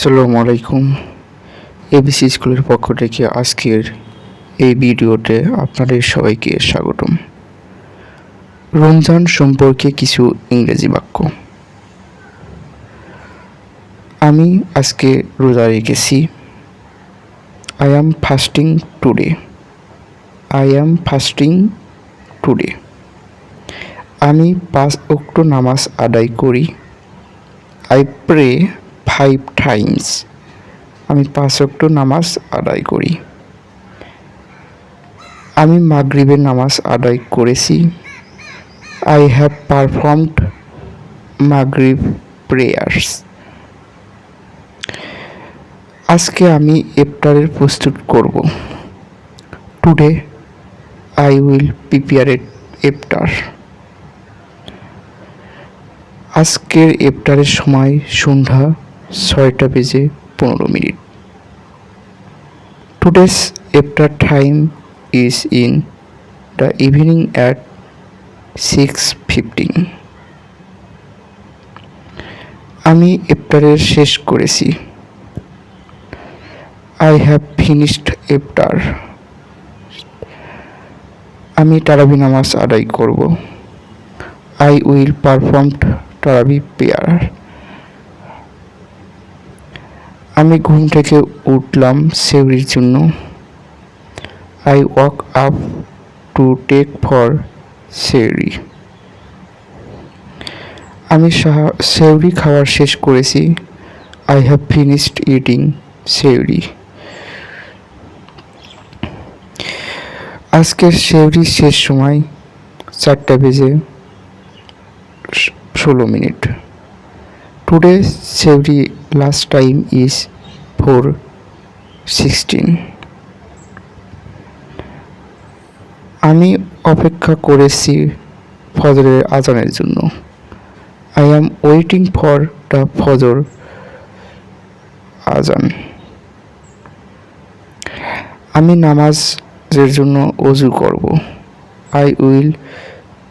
আসসালামু আলাইকুম। এবিসি স্কুলের পক্ষ থেকে আজকের এই ভিডিওতে আপনাদের সবাইকে স্বাগতম। রমজান সম্পর্কে কিছু ইংরেজি বাক্য। আমি আজকে রোজা রেখেছি। I am fasting today I am fasting today আমি পাঁচ অক্ট নামাজ আদায় করি। I pray five times. আমি পাঁচ অক্ট নামাজ আদায় করি। আমি মাগরিবের নামাজ আদায় করেছি। I have performed Maghrib prayers আজকে আমি ইফতারের প্রস্তুত করব। Today I will prepare at iftar. আজকের ইফতারের সময় সন্ধ্যা ছয়টা বেজে পনেরো minute. Today's iftar time is in the evening at six fifteen আমি ইফতারের শেষ করেছি। আই হ্যাভ ফিনিশড ইফতার আমি তারাবি নামাজ আদায় করব। I will performed tarawih prayer আমি ঘুম থেকে উঠলাম সেউরির জন্য। I woke up to take for sehri. আমি সেউরি খাওয়ার শেষ করেছি। I have finished eating sehri. আজকের সেউরির শেষ সময় চারটা বেজে ষোলো minute. Today sehri time is four sixteen আমি অপেক্ষা করেছি ফজরের আজানের জন্য। I am waiting for the Fajr azan. আমি নামাজের জন্য অজু করব। I will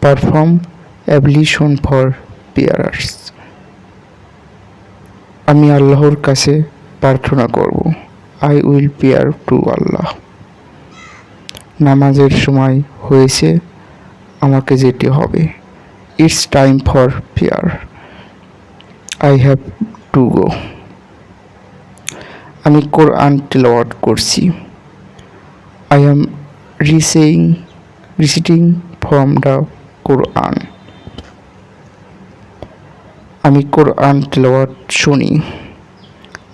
perform ablution for prayers আমি আল্লাহর কাছে প্রার্থনা করব। I will pray to Allah নামাজের সময় হয়েছে, আমাকে যেতে হবে। It's time for prayer I have to go আমি কোরআন তেলাওয়াত করছি। I am reciting reciting from the Quran আমি কোরআন তেলাওয়াত শুনি।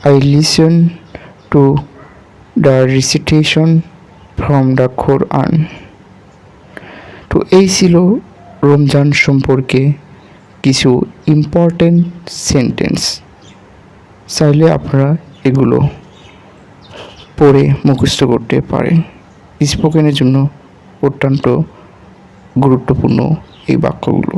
I listen to the recitation from the Quran তো এই ছিল রমজান সম্পর্কে কিছু ইম্পর্টেন্ট সেন্টেন্স চাইলে আপনারা এগুলো পড়ে মুখস্থ করতে পারেন। স্পোকেনের জন্য অত্যন্ত গুরুত্বপূর্ণ এই বাক্যগুলো।